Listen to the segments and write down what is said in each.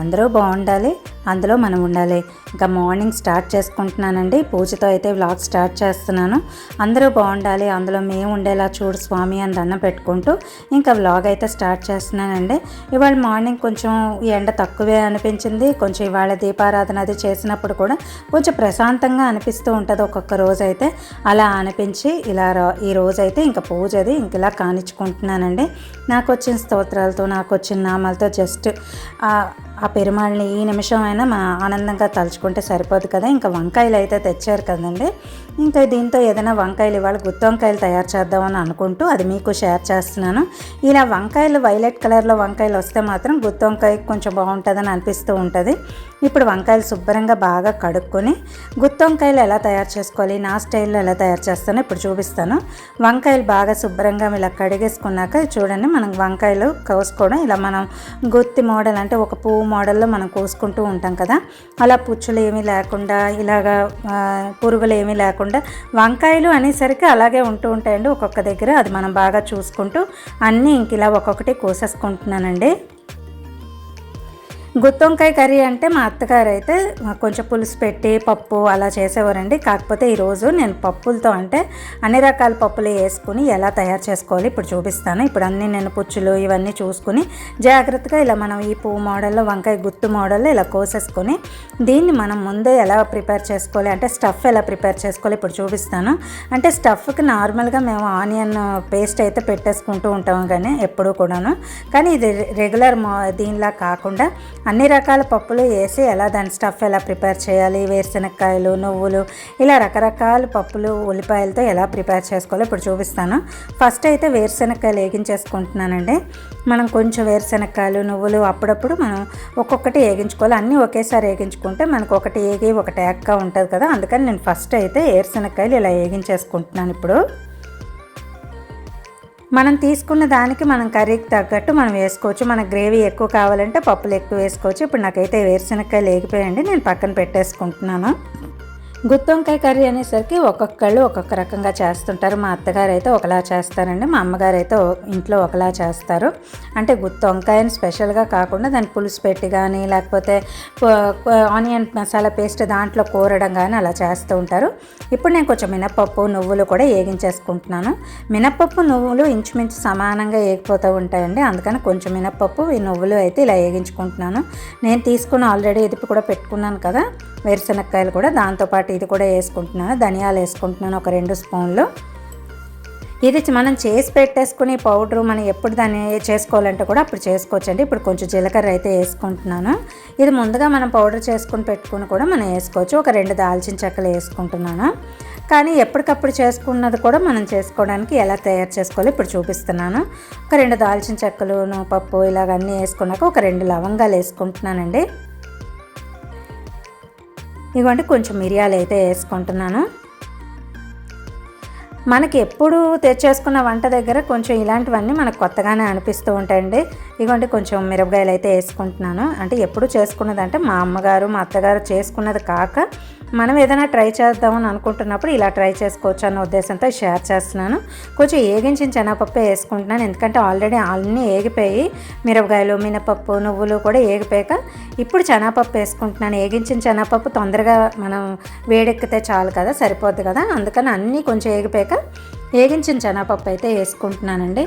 అందరూ బాగుండాలి అందులో మనం ఉండాలి. ఇంకా మార్నింగ్ స్టార్ట్ చేసుకుంటున్నానండి. పూజతో అయితే వ్లాగ్ స్టార్ట్ చేస్తున్నాను. అందరూ బాగుండాలి అందులో మేము ఉండేలా చూడు స్వామి అని దండం పెట్టుకుంటూ ఇంకా వ్లాగ్ అయితే స్టార్ట్ చేస్తున్నానండి. ఇవాళ మార్నింగ్ కొంచెం ఈ ఎండ తక్కువే అనిపించింది. కొంచెం ఇవాళ దీపారాధన అది చేసినప్పుడు కూడా కొంచెం ప్రశాంతంగా అనిపిస్తూ ఉంటుంది ఒక్కొక్క రోజు అయితే. అలా అనిపించి ఇలా రా- ఈ రోజు అయితే ఇంకా పూజ అది ఇంక ఇలా కానిచ్చుకుంటున్నానండి. నాకు వచ్చిన స్తోత్రాలతో నాకు వచ్చిన నామాలతో జస్ట్ ఆ పెరుమాళ్ళని ఈ నిమిషం అయినా మా ఆనందంగా తలుచుకుంటే సరిపోదు కదా. ఇంకా వంకాయలు అయితే తెచ్చారు కదండి. ఇంకా దీంతో ఏదైనా వంకాయలు ఇవాళ గుత్తి వంకాయలు తయారు చేద్దామని అనుకుంటూ అది మీకు షేర్ చేస్తున్నాను. ఇలా వంకాయలు వైలెట్ కలర్లో వంకాయలు వస్తే మాత్రం గుత్తి వంకాయ కొంచెం బాగుంటుందని అనిపిస్తూ ఉంటుంది. ఇప్పుడు వంకాయలు శుభ్రంగా బాగా కడుక్కొని గుత్తి వంకాయలు ఎలా తయారు చేసుకోవాలి నా స్టైల్లో ఎలా తయారు చేస్తానో ఇప్పుడు చూపిస్తాను. వంకాయలు బాగా శుభ్రంగా ఇలా కడిగేసుకున్నాక చూడండి మనం వంకాయలు కోసుకోవడం. ఇలా మనం గుత్తి మోడల్ అంటే ఒక పువ్వు మోడల్లో మనం కోసుకుంటూ ఉంటాం కదా. అలా పుచ్చులు ఏమీ లేకుండా ఇలాగా పురుగులు ఏమీ లేకుండా వంకాయలు అనేసరికి అలాగే ఉంటూ ఉంటాయండి ఒక్కొక్క దగ్గర. అది మనం బాగా చూసుకుంటూ అన్నీ ఇంక ఇలా ఒక్కొక్కటి కోసేసుకుంటున్నానండి. గుత్తొంకాయ కర్రీ అంటే మా అత్తగారు అయితే కొంచెం పులుసు పెట్టి పప్పు అలా చేసేవారండి. కాకపోతే ఈరోజు నేను పప్పులతో అంటే అన్ని రకాల పప్పులు వేసుకుని ఎలా తయారు చేసుకోవాలి ఇప్పుడు చూపిస్తాను. ఇప్పుడు అన్నీ నేను పుచ్చులు ఇవన్నీ చూసుకుని జాగ్రత్తగా ఇలా మనం ఈ పువ్వు మోడల్లో వంకాయ గుత్తు మోడల్లో ఇలా కోసేసుకొని దీన్ని మనం ముందే ఎలా ప్రిపేర్ చేసుకోవాలి అంటే స్టఫ్ ఎలా ప్రిపేర్ చేసుకోవాలి ఇప్పుడు చూపిస్తాను. అంటే స్టఫ్కి నార్మల్గా మేము ఆనియన్ పేస్ట్ అయితే పెట్టేసుకుంటూ ఉంటాము కానీ ఎప్పుడూ కూడాను. కానీ ఇది రెగ్యులర్ మో దీనిలా కాకుండా అన్ని రకాల పప్పులు వేసి ఎలా దాని స్టఫ్ ఎలా ప్రిపేర్ చేయాలి? వేరుశనక్కాయలు నువ్వులు ఇలా రకరకాల పప్పులు ఉల్లిపాయలతో ఎలా ప్రిపేర్ చేసుకోవాలో ఇప్పుడు చూపిస్తాను. ఫస్ట్ అయితే వేరుశనక్కాయలు వేగించేసుకుంటున్నానండి. మనం కొంచెం వేరుశనక్కాయలు నువ్వులు అప్పుడప్పుడు మనం ఒక్కొక్కటి వేగించుకోవాలి. అన్నీ ఒకేసారి వేగించుకుంటే మనకు ఒకటి ఏగి ఒకటి యాక్గా ఉంటుంది కదా. అందుకని నేను ఫస్ట్ అయితే వేరుశనక్కాయలు ఇలా వేగించేసుకుంటున్నాను ఇప్పుడు. మనం తీసుకున్న దానికి మనం కర్రీకి తగ్గట్టు మనం వేసుకోవచ్చు. మన గ్రేవీ ఎక్కువ కావాలంటే పప్పులు ఎక్కువ వేసుకోవచ్చు. ఇప్పుడు నాకైతే వేరుశనక్కాయలు వేగిపోయండి నేను పక్కన పెట్టేసుకుంటున్నాను. గుత్తొంకాయ కర్రీ అనేసరికి ఒక్కొక్కళ్ళు ఒక్కొక్క రకంగా చేస్తుంటారు. మా అత్తగారు అయితే ఒకలా చేస్తారండి. మా అమ్మగారు అయితే ఇంట్లో ఒకలా చేస్తారు. అంటే గుత్తొంకాయని స్పెషల్గా కాకుండా దాన్ని పులుసు పెట్టి కానీ లేకపోతే ఆనియన్ మసాలా పేస్ట్ దాంట్లో కూరడం కానీ అలా చేస్తూ ఉంటారు. ఇప్పుడు నేను కొంచెం మినపప్పు నువ్వులు కూడా వేగించేసుకుంటున్నాను మినపప్పు నువ్వులు ఇంచుమించు సమానంగా వేగిపోతూ ఉంటాయండి. అందుకని కొంచెం మినపప్పు ఈ నువ్వులు అయితే ఇలా వేగించుకుంటున్నాను నేను తీసుకుని ఆల్రెడీ ఇది కూడా పెట్టుకున్నాను కదా వేరుశనక్కాయలు కూడా. దాంతోపాటు ఇది కూడా వేసుకుంటున్నాను ధనియాలు వేసుకుంటున్నాను ఒక రెండు స్పూన్లు. ఇది మనం చేసి పెట్టేసుకుని పౌడర్ మనం ఎప్పుడు దాన్ని చేసుకోవాలంటే కూడా అప్పుడు చేసుకోవచ్చండి. ఇప్పుడు కొంచెం జీలకర్ర అయితే వేసుకుంటున్నాను. ఇది ముందుగా మనం పౌడర్ చేసుకుని పెట్టుకుని కూడా మనం వేసుకోవచ్చు. ఒక రెండు దాల్చిన చెక్కలు వేసుకుంటున్నాను. కానీ ఎప్పటికప్పుడు చేసుకున్నది కూడా మనం చేసుకోవడానికి ఎలా తయారు చేసుకోవాలో ఇప్పుడు చూపిస్తున్నాను. ఒక రెండు దాల్చిన చెక్కలు పప్పు ఇలాగ అన్నీ వేసుకున్నాక ఒక రెండు లవంగాలు వేసుకుంటున్నానండి. ఇదిగోండి కొంచెం మిరియాలు అయితే వేసుకుంటున్నాను. మనకి ఎప్పుడు తెచ్చేసుకున్న వంట దగ్గర కొంచెం ఇలాంటివన్నీ మనకు కొత్తగానే అనిపిస్తూ ఉంటాయండి. ఇదిగోండి కొంచెం మిరపకాయలు అయితే వేసుకుంటున్నాను. అంటే ఎప్పుడు చేసుకున్నదంటే మా అమ్మగారు మా అత్తగారు చేసుకున్నది కాక మనం ఏదైనా ట్రై చేద్దామని అనుకుంటున్నప్పుడు ఇలా ట్రై చేసుకోవచ్చు అన్న ఉద్దేశంతో షేర్ చేస్తున్నాను. కొంచెం ఏగించిన శనగపప్పు వేసుకుంటున్నాను. ఎందుకంటే ఆల్రెడీ అన్నీ ఏగిపోయి మిరపకాయలు మినపప్పు నువ్వులు కూడా ఏగిపోయాక ఇప్పుడు శనగపప్పు వేసుకుంటున్నాను. ఏగించిన శనగపప్పు తొందరగా మనం వేడెక్కితే చాలు కదా సరిపోద్ది కదా. అందుకని అన్నీ కొంచెం ఏగిపోయాక ఏగించిన శనగపప్పు అయితే వేసుకుంటున్నానండి.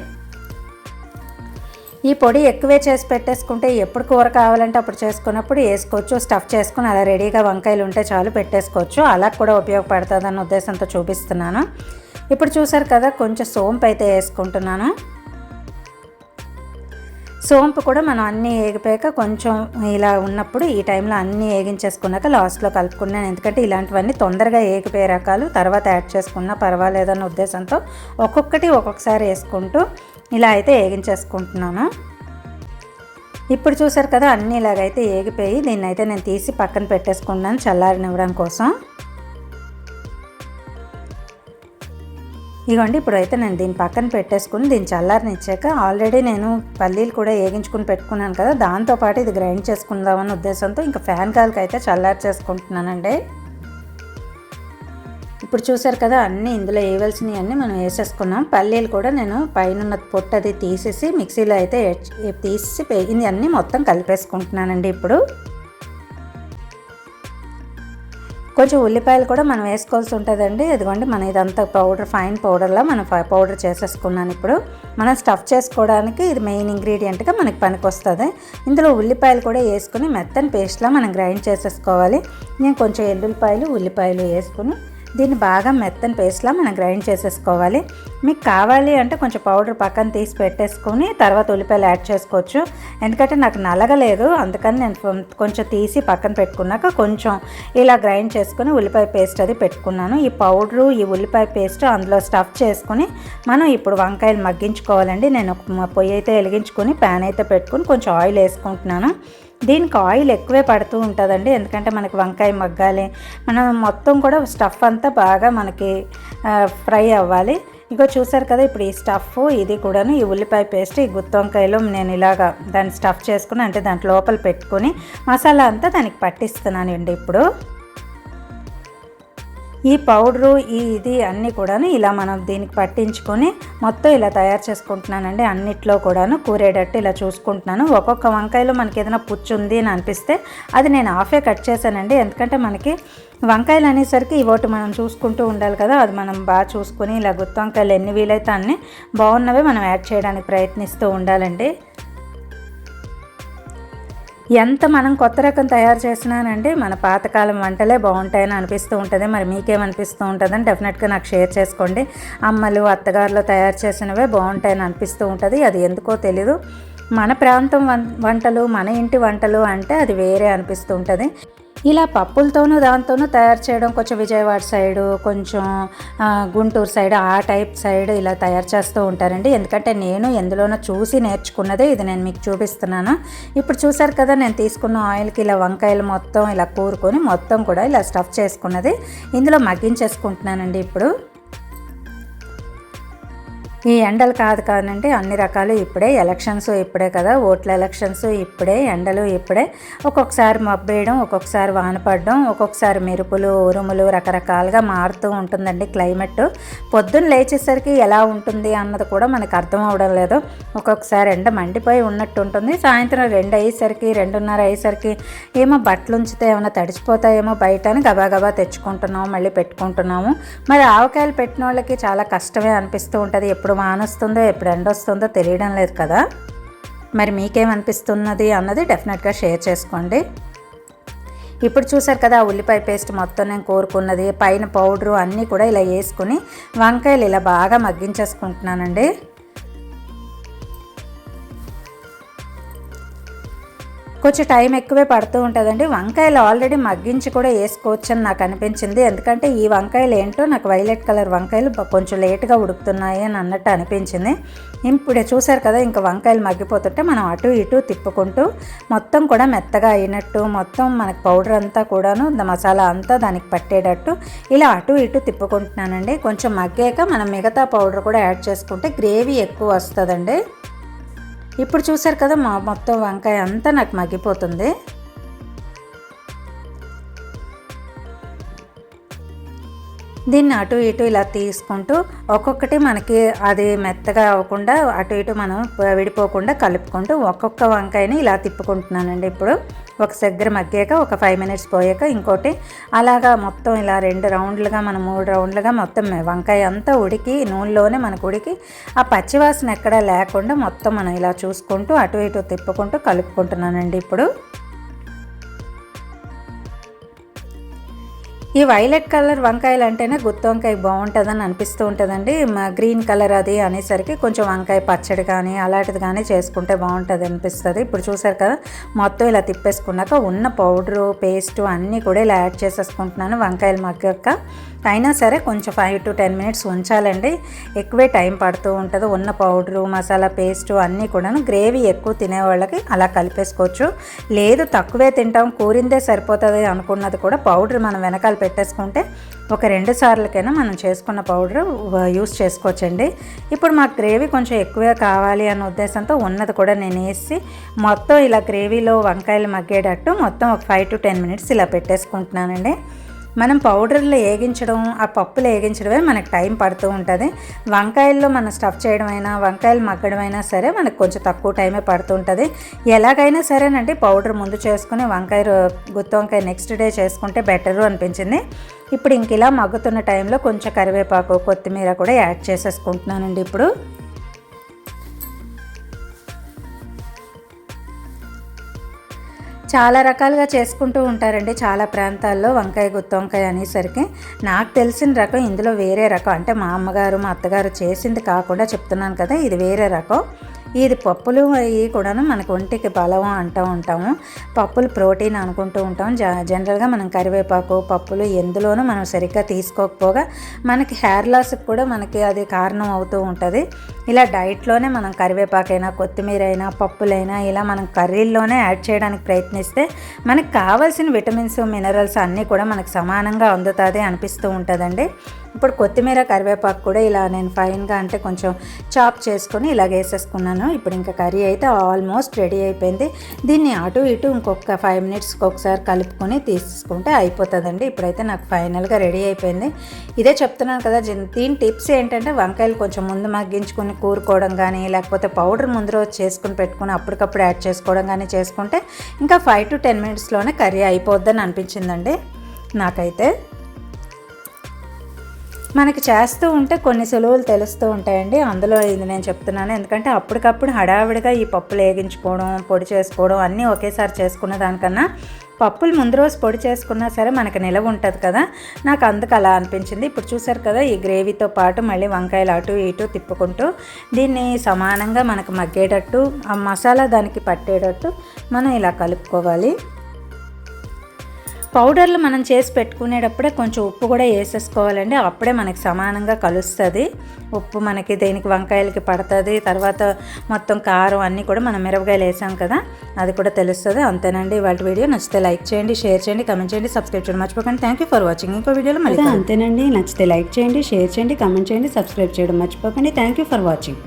ఈ పొడి ఎక్కువే చేసి పెట్టేసుకుంటే ఎప్పుడు కూర కావాలంటే అప్పుడు చేసుకున్నప్పుడు వేసుకోవచ్చు స్టఫ్ చేసుకుని అలా రెడీగా వంకాయలు ఉంటే చాలు పెట్టేసుకోవచ్చు. అలా కూడా ఉపయోగపడుతుంది అన్న ఉద్దేశంతో చూపిస్తున్నాను. ఇప్పుడు చూసారు కదా కొంచెం సోంపు అయితే వేసుకుంటున్నాను. సోంపు కూడా మనం అన్నీ వేగిపోయాక కొంచెం ఇలా ఉన్నప్పుడు ఈ టైంలో అన్నీ వేగించేసుకున్నాక లాస్ట్లో కలుపుకున్నాను. ఎందుకంటే ఇలాంటివన్నీ తొందరగా ఏగిపోయే రకాలు తర్వాత యాడ్ చేసుకున్నా పర్వాలేదన్న ఉద్దేశంతో ఒక్కొక్కటి ఒక్కొక్కసారి వేసుకుంటూ ఇలా అయితే వేగించేసుకుంటున్నాను ఇప్పుడు చూసారు కదా అన్నీ ఇలాగైతే ఏగిపోయి దీన్ని అయితే నేను తీసి పక్కన పెట్టేసుకున్నాను చల్లారినివ్వడం కోసం. ఇగోండి ఇప్పుడు అయితే నేను దీని పక్కన పెట్టేసుకుని దీన్ని చల్లారనిచ్చాక ఆల్రెడీ నేను పల్లీలు కూడా వేగించుకుని పెట్టుకున్నాను కదా దాంతోపాటు ఇది గ్రైండ్ చేసుకుందామన్న ఉద్దేశంతో ఇంకా ఫ్యాన్ కాల్కి అయితే చల్లారి చేసుకుంటున్నానండి ఇప్పుడు చూసారు కదా అన్నీ ఇందులో వేయవలసినవి అన్నీ మనం వేసేసుకున్నాం. పల్లీలు కూడా నేను పైన పొట్టు అది తీసేసి మిక్సీలో అయితే తీసి ఇది అన్నీ మొత్తం కలిపేసుకుంటున్నానండి ఇప్పుడు. కొంచెం ఉల్లిపాయలు కూడా మనం వేసుకోవాల్సి ఉంటుందండి. ఇదిగోండి మన ఇదంతా పౌడర్ ఫైన్ పౌడర్లా మనం పౌడర్ చేసేసుకున్నాను ఇప్పుడు. మనం స్టఫ్ చేసుకోవడానికి ఇది మెయిన్ ఇంగ్రీడియంట్గా మనకి పనికి వస్తుంది ఇందులో ఉల్లిపాయలు కూడా వేసుకుని మెత్తని పేస్ట్లా మనం గ్రైండ్ చేసేసుకోవాలి. నేను కొంచెం ఎల్లుల్లిపాయలు ఉల్లిపాయలు వేసుకుని దీన్ని బాగా మెత్తని పేస్ట్లా మనం గ్రైండ్ చేసేసుకోవాలి. మీకు కావాలి అంటే కొంచెం పౌడర్ పక్కన తీసి పెట్టేసుకొని తర్వాత ఉల్లిపాయలు యాడ్ చేసుకోవచ్చు. ఎందుకంటే నాకు నలగలేదు. అందుకని నేను కొంచెం తీసి పక్కన పెట్టుకున్నాక కొంచెం ఇలా గ్రైండ్ చేసుకుని ఉల్లిపాయ పేస్ట్ అది పెట్టుకున్నాను. ఈ పౌడరు ఈ ఉల్లిపాయ పేస్ట్ అందులో స్టఫ్ చేసుకుని మనం ఇప్పుడు వంకాయలు మగ్గించుకోవాలండి. నేను పొయ్యి అయితే వెలిగించుకొని ప్యాన్ అయితే పెట్టుకొని కొంచెం ఆయిల్ వేసుకుంటున్నాను. దీనికి ఆయిల్ ఎక్కువే పడుతూ ఉంటుందండి. ఎందుకంటే మనకి వంకాయ మగ్గాలి. మనం మొత్తం కూడా స్టఫ్ అంతా బాగా మనకి ఫ్రై అవ్వాలి. ఇగో చూసారు కదా ఇప్పుడు ఈ స్టఫ్ ఇది కూడాను ఈ ఉల్లిపాయ పేస్ట్ ఈ గుత్తి వంకాయలు నేను ఇలాగా దాన్ని స్టఫ్ చేసుకుని అంటే దాంట్లో లోపల పెట్టుకొని మసాలా అంతా దానికి పట్టిస్తున్నానండి ఇప్పుడు. ఈ పౌడరు ఈ ఇది అన్నీ కూడాను ఇలా మనం దీనికి పట్టించుకొని మొత్తం ఇలా తయారు చేసుకుంటున్నానండి. అన్నిట్లో కూడాను కూరేటట్టు ఇలా చూసుకుంటున్నాను. ఒక్కొక్క వంకాయలో మనకి ఏదైనా పుచ్చు ఉంది అని అనిపిస్తే అది నేను హాఫే కట్ చేశానండి. ఎందుకంటే మనకి వంకాయలు అనేసరికి ఇవోటి మనం చూసుకుంటూ ఉండాలి కదా. అది మనం బాగా చూసుకొని ఇలా గుత్తి వంకాయలు ఎన్ని వీలైతే అన్ని బాగున్నవే మనం యాడ్ చేయడానికి ప్రయత్నిస్తూ ఉండాలండి. ఎంత మనం కొత్త రకం తయారు చేసినానంటే మన పాతకాలం వంటలే బాగుంటాయని అనిపిస్తూ ఉంటుంది. మరి మీకేమనిపిస్తూ ఉంటుందని డెఫినెట్గా నాకు షేర్ చేసుకోండి. అమ్మలు అత్తగారులు తయారు చేసినవే బాగుంటాయని అనిపిస్తూ ఉంటుంది. అది ఎందుకో తెలీదు. మన ప్రాంతం వం వంటలు మన ఇంటి వంటలు అంటే అది వేరే అనిపిస్తూ ఉంటుంది. ఇలా పప్పులతోనూ దాంతోనూ తయారు చేయడం కొంచెం విజయవాడ సైడు కొంచెం గుంటూరు సైడ్ ఆ టైప్ సైడ్ ఇలా తయారు చేస్తూ ఉంటారండి. ఎందుకంటే నేను ఎందులోనో చూసి నేర్చుకున్నదే ఇది నేను మీకు చూపిస్తున్నాను. ఇప్పుడు చూసారు కదా నేను తీసుకున్న ఆయిల్కి ఇలా వంకాయలు మొత్తం ఇలా కూరుకొని మొత్తం కూడా ఇలా స్టఫ్ చేసుకున్నది. ఇందులో మగ్గించేసుకుంటున్నానండి ఇప్పుడు. ఈ ఎండలు కాదు కాదండి అన్ని రకాలు ఇప్పుడే ఎలక్షన్స్ ఇప్పుడే కదా ఓట్ల ఎలక్షన్స్ ఇప్పుడే ఎండలు ఇప్పుడే. ఒక్కొక్కసారి మబ్బేయడం ఒక్కొక్కసారి వాన పడడం ఒక్కొక్కసారి మెరుపులు ఉరుములు రకరకాలుగా మారుతూ ఉంటుందండి క్లైమేట్. పొద్దున్న లేచేసరికి ఎలా ఉంటుంది అన్నది కూడా మనకు అర్థం అవడం లేదు. ఒక్కొక్కసారి ఎండ మండిపోయి ఉన్నట్టు ఉంటుంది. సాయంత్రం రెండు అయ్యేసరికి రెండున్నర అయ్యేసరికి ఏమో బట్టలు ఉంచితే ఏమైనా తడిచిపోతాయేమో బయట అని గబాగబా తెచ్చుకుంటున్నాము మళ్ళీ పెట్టుకుంటున్నాము. మరి ఆవకాయలు పెట్టిన వాళ్ళకి చాలా కష్టమే అనిపిస్తూ ఉంటుంది. ఎప్పుడు మానొస్తుందో ఎప్పుడు ఎండ వస్తుందో తెలియడం లేదు కదా. మరి మీకేమనిపిస్తున్నది అన్నది డెఫినెట్గా షేర్ చేసుకోండి. ఇప్పుడు చూసారు కదా ఆ ఉల్లిపాయ పేస్ట్ మొత్తం నేను కోరుకున్నది పైన పౌడరు అన్నీ కూడా ఇలా వేసుకుని వంకాయలు ఇలా బాగా మగ్గించేసుకుంటున్నానండి. కొంచెం టైం ఎక్కువే పడుతూ ఉంటుందండి. వంకాయలు ఆల్రెడీ మగ్గించి కూడా వేసుకోవచ్చు అని నాకు అనిపించింది. ఎందుకంటే ఈ వంకాయలు ఏంటో నాకు వైలెట్ కలర్ వంకాయలు కొంచెం లేట్గా ఉడుకుతున్నాయి అని అన్నట్టు అనిపించింది. ఇప్పుడు చూసారు కదా ఇంకా వంకాయలు మగ్గిపోతుంటే మనం అటు ఇటు తిప్పుకుంటూ మొత్తం కూడా మెత్తగా అయినట్టు మొత్తం మనకి పౌడర్ అంతా కూడాను మసాలా అంతా దానికి పట్టేటట్టు ఇలా అటు ఇటు తిప్పుకుంటున్నానండి. కొంచెం మగ్గాక మనం మిగతా పౌడర్ కూడా యాడ్ చేసుకుంటే గ్రేవీ ఎక్కువ వస్తుందండి. ఇప్పుడు చూసారు కదా మా మొత్తం వంకాయ అంతా నాకు మగ్గిపోతుంది. దీన్ని అటు ఇటు ఇలా తీసుకుంటూ ఒక్కొక్కటి మనకి అది మెత్తగా అవ్వకుండా అటు ఇటు మనం విడిపోకుండా కలుపుకుంటూ ఒక్కొక్క వంకాయని ఇలా తిప్పుకుంటున్నానండి. ఇప్పుడు ఒక దగ్గర మగ్గాక ఒక ఫైవ్ మినిట్స్ పోయాక ఇంకోటి అలాగా మొత్తం ఇలా రెండు రౌండ్లుగా మనం మూడు రౌండ్లుగా మొత్తం వంకాయ అంతా ఉడికి నూనెలోనే మనకు ఉడికి ఆ పచ్చివాసన ఎక్కడా లేకుండా మొత్తం మనం ఇలా చూసుకుంటూ అటు ఇటు తిప్పుకుంటూ కలుపుకుంటున్నానండి. ఇప్పుడు ఈ వైలెట్ కలర్ వంకాయలు అంటేనే గుత్తి వంకాయ బాగుంటుందని అనిపిస్తూ ఉంటుందండి. మా గ్రీన్ కలర్ అది అనేసరికి కొంచెం వంకాయ పచ్చడి కానీ అలాంటిది కానీ చేసుకుంటే బాగుంటుంది అనిపిస్తుంది. ఇప్పుడు చూసారు కదా మొత్తం ఇలా తిప్పేసుకున్నాక ఉన్న పౌడరు పేస్ట్ అన్నీ కూడా ఇలా యాడ్ చేసేసుకుంటున్నాను వంకాయలు మగ్గాక అయినా సరే కొంచెం ఫైవ్ టు టెన్ మినిట్స్ ఉంచాలండి. ఎక్కువే టైం పడుతూ ఉంటుంది. ఉన్న పౌడరు మసాలా పేస్టు అన్నీ కూడాను గ్రేవీ ఎక్కువ తినే వాళ్ళకి అలా కలిపేసుకోవచ్చు. లేదు తక్కువే తింటాం కూరిందే సరిపోతుంది అనుకున్నది కూడా పౌడర్ మనం వెనకాల పెట్టేసుకుంటే ఒక రెండు సార్లకైనా మనం చేసుకున్న పౌడర్ యూస్ చేసుకోవచ్చండి. ఇప్పుడు మాకు గ్రేవీ కొంచెం ఎక్కువే కావాలి అన్న ఉద్దేశంతో ఉన్నది కూడా నేను వేసి మొత్తం ఇలా గ్రేవీలో వంకాయలు మగ్గేటట్టు మొత్తం ఒక ఫైవ్ టు టెన్ మినిట్స్ ఇలా పెట్టేసుకుంటున్నానండి. మనం పౌడర్లు వేగించడం ఆ పప్పులు వేగించడమే మనకు టైం పడుతూ ఉంటుంది. వంకాయల్లో మనం స్టఫ్ చేయడం అయినా వంకాయలు మగ్గడం అయినా సరే మనకు కొంచెం తక్కువ టైమే పడుతూ ఉంటుంది. ఎలాగైనా సరేనండి పౌడర్ ముందు చేసుకుని వంకాయ గుత్తి వంకాయ నెక్స్ట్ డే చేసుకుంటే బెటరు అనిపించింది. ఇప్పుడు ఇంక ఇలా మగ్గుతున్న టైంలో కొంచెం కరివేపాకు కొత్తిమీర కూడా యాడ్ చేసేసుకుంటున్నానండి ఇప్పుడు. చాలా రకాలుగా చేసుకుంటూ ఉంటారండి. చాలా ప్రాంతాల్లో వంకాయ గుత్తి వంకాయ అనేసరికి నాకు తెలిసిన రకం ఇందులో వేరే రకం. అంటే మా అమ్మగారు మా అత్తగారు చేసింది కాకుండా చెప్తున్నాను కదా ఇది వేరే రకం. ఇది పప్పులు అవి కూడాను మనకు ఒంటికి బలం అంటూ ఉంటాము. పప్పులు ప్రోటీన్ అనుకుంటూ ఉంటాం. జ జనరల్గా మనం కరివేపాకు పప్పులు ఎందులోనూ మనం సరిగ్గా తీసుకోకపోగా మనకి హెయిర్ లాస్కి కూడా మనకి అది కారణం అవుతూ ఉంటుంది. ఇలా డైట్లోనే మనం కరివేపాకైనా కొత్తిమీర అయినా పప్పులైనా ఇలా మనం కర్రీల్లోనే యాడ్ చేయడానికి ప్రయత్నిస్తే మనకు కావాల్సిన విటమిన్స్ మినరల్స్ అన్నీ కూడా మనకు సమానంగా అందుతుంది అనిపిస్తూ ఉంటుందండి. ఇప్పుడు కొత్తిమీర కరివేపాకు కూడా ఇలా నేను ఫైన్గా అంటే కొంచెం చాప్ చేసుకొని ఇలా వేసేసుకున్నాను. ఇప్పుడు ఇంకా కర్రీ అయితే ఆల్మోస్ట్ రెడీ అయిపోయింది. దీన్ని అటు ఇటు ఇంకొక ఫైవ్ మినిట్స్కి ఒకసారి కలుపుకొని తీసుకుంటే అయిపోతుందండి. ఇప్పుడైతే నాకు ఫైనల్గా రెడీ అయిపోయింది. ఇదే చెప్తున్నాను కదా దీని టిప్స్ ఏంటంటే వంకాయలు కొంచెం ముందు మగ్గించుకొని కూరుకోవడం కానీ లేకపోతే పౌడర్ ముందు రోజు చేసుకుని పెట్టుకుని అప్పటికప్పుడు యాడ్ చేసుకోవడం కానీ చేసుకుంటే ఇంకా ఫైవ్ టు టెన్ మినిట్స్లోనే కర్రీ అయిపోద్దని అనిపించిందండి నాకైతే. మనకి చేస్తూ ఉంటే కొన్ని సులువులు తెలుస్తూ ఉంటాయండి. అందులో ఇది నేను చెప్తున్నాను. ఎందుకంటే అప్పటికప్పుడు హడావిడిగా ఈ పప్పులు వేగించుకోవడం పొడి చేసుకోవడం అన్నీ ఒకేసారి చేసుకున్న దానికన్నా పప్పులు ముందు రోజు పొడి చేసుకున్నా సరే మనకి నిలవ ఉంటుంది కదా. నాకు అందుకు అలా అనిపించింది. ఇప్పుడు చూసారు కదా ఈ గ్రేవీతో పాటు మళ్ళీ వంకాయలు అటు ఇటు తిప్పుకుంటూ దీన్ని సమానంగా మనకు మగ్గేటట్టు ఆ మసాలా దానికి పట్టేటట్టు మనం ఇలా కలుపుకోవాలి. పౌడర్లు మనం చేసి పెట్టుకునేటప్పుడే కొంచెం ఉప్పు కూడా వేసేసుకోవాలండి. అప్పుడే మనకి సమానంగా కలుస్తుంది. ఉప్పు మనకి దేనికి వంకాయలకి పడుతుంది తర్వాత మొత్తం కారం అన్నీ కూడా మనం మిరపకాయలు వేసాం కదా అది కూడా తెలుస్తుంది. అంతేనండి వాళ్ళ వీడియో. నచ్చితే లైక్ చేయండి షేర్ చేయండి కమెంట్ చేయండి సబ్స్క్రైబ్ చేయడం మర్చిపోకండి. థ్యాంక్ యూ ఫర్ వాచింగ్ ఇంకో వీడియోలో మళ్ళీ అంతేనండి. నచ్చితే లైక్ చేయండి షేర్ చేయండి కమెంట్ చేయండి సబ్స్క్రైబ్ చేయడం మర్చిపోకండి. Thank you for watching